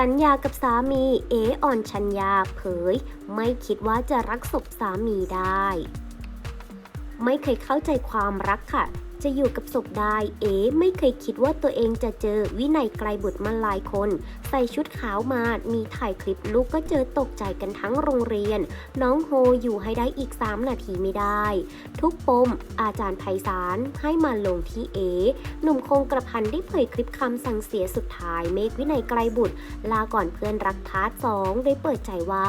สัญญากับสามีเออ่อนชัญญาเผย ไม่คิดว่าจะรักศพสามีได้ ไม่เคยเข้าใจความรักค่ะจะอยู่กับศพได้ เอ๋ไม่เคยคิดว่าตัวเองจะเจอวินัยไกลบุตรมาหลายคน ใส่ชุดขาวมา มีถ่ายคลิปลูกก็เจอตกใจกันทั้งโรงเรียน น้องโฮอยู่ให้ได้อีก 3 นาทีไม่ได้ ทุกปม อาจารย์ไพศาลให้มาลงที่เอหนุ่มคงกระพันได้เผยคลิปคำสั่งเสียสุดท้ายเมฆวินัยไกลบุตร ลาก่อนเพื่อนรักพาร์ทสองได้เปิดใจว่า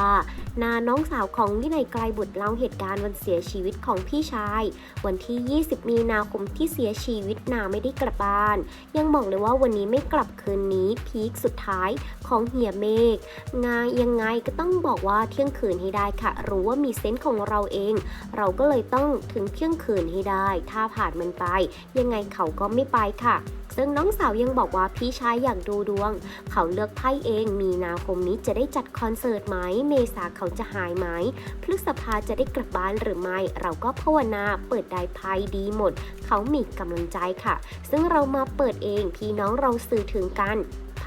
นาน้องสาวของวินัยไกลบุตรเล่าเหตุการณ์วันเสียชีวิตของพี่ชาย วันที่ 20 มีนาคมที่เสียชีวิตนาไม่ได้กลับบ้าน ยังบอกเลยว่าวันนี้ไม่กลับคืนนี้พีคสุดท้ายของเฮียเมฆงานยังไงก็ต้องบอกว่าเที่ยงคืนให้ได้ค่ะ รู้ว่ามีเซนส์ของเราเอง เราก็เลยต้องถึงเที่ยงคืนให้ได้ ถ้าผ่านมันไป ยังไงเขาก็ไม่ไปค่ะ ซึ่งน้องสาวยังบอกว่าพี่ชายอยากดูดวง เขาเลือกไพ่เอง มีนาคมนี้จะได้จัดคอนเสิร์ตไหม เมษาเขาจะหายไหม พฤษภาจะได้กลับบ้านหรือไม่ เราก็ภาวนาเปิดได้ไพ่ดีหมด เขามีกำลังใจค่ะ ซึ่งเรามาเปิดเองพี่น้องเราสื่อถึงกัน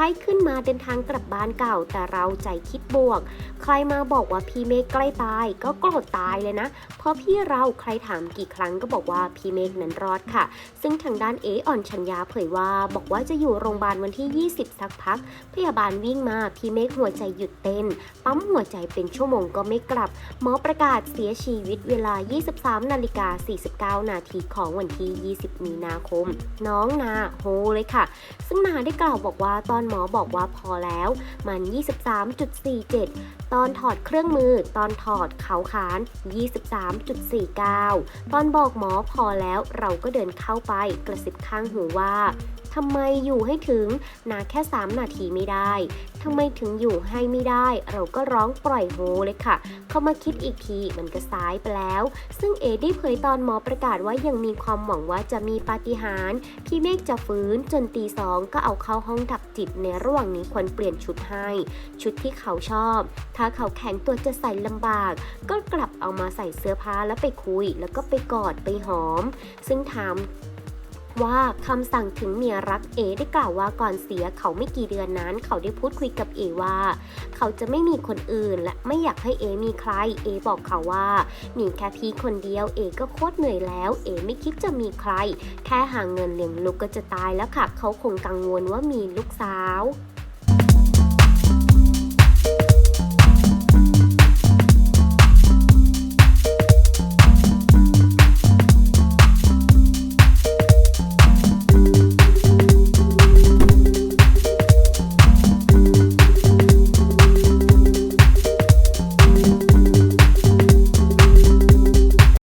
ไพ่ขึ้นมาเดินทางกลับบ้านเก่า แต่เราใจคิดบวก ใครมาบอกว่าพี่เมฆใกล้ตาย ก็โกรธตายเลยนะ เพราะพี่เราใครถามกี่ครั้งก็บอกว่าพี่เมฆนั้นรอดค่ะ ซึ่งทางด้านเออ่อนชัญญาเผยว่า บอกว่าจะอยู่โรงพยาบาลวันที่ 20 สักพัก พยาบาลวิ่งมาพี่เมฆหัวใจหยุดเต้น ปั๊มหัวใจเป็นชั่วโมงก็ไม่กลับ หมอประกาศเสียชีวิตเวลา 23 นาฬิกา 49 นาทีของวันที่ 20 มีนาคม น้องนาโฮเลยค่ะ ซึ่งนาได้กล่าวบอกว่าตอนหมอบอกว่าพอแล้ว มัน 23.47 ตอนถอดเครื่องมือ ตอนถอดเขาขาน 23.49 ตอนบอกหมอพอแล้วเราก็เดินเข้าไปกระซิบข้างหูว่า ทำไมอยู่ให้ถึงนาแค่ 3 นาทีไม่ได้ทำไมถึงอยู่ให้ไม่ได้ เราก็ร้องปล่อยโฮเลยค่ะ เขามาคิดอีกทีมันก็สายไปแล้ว ซึ่งเอได้เผยตอนหมอประกาศว่ายังมีความหวังว่าจะมีปาฏิหาริย์พี่เมฆจะฟื้นจนตีสองก็เอาเข้าห้องดับจิตในระหว่างนี้ควรเปลี่ยนชุดให้ ชุดที่เขาชอบ ถ้าเขาแข็งตัวจะใส่ลำบาก ก็กลับเอามาใส่เสื้อผ้าแล้วไปคุย แล้วก็ไปกอดไปหอม ซึ่งถาม ว่าคำสั่งถึงเมียรักเอได้กล่าวว่าก่อนเสียเขาไม่กี่เดือนนั้น เขาได้พูดคุยกับเอว่า เขาจะไม่มีคนอื่น และไม่อยากให้เอมีใคร เอบอกเขาว่า มีแค่พี่คนเดียวเอก็โคตรเหนื่อยแล้ว เอไม่คิดจะมีใคร แค่หาเงินเลี้ยงลูกก็จะตายแล้วค่ะ เขาคงกังวลว่ามีลูกสาว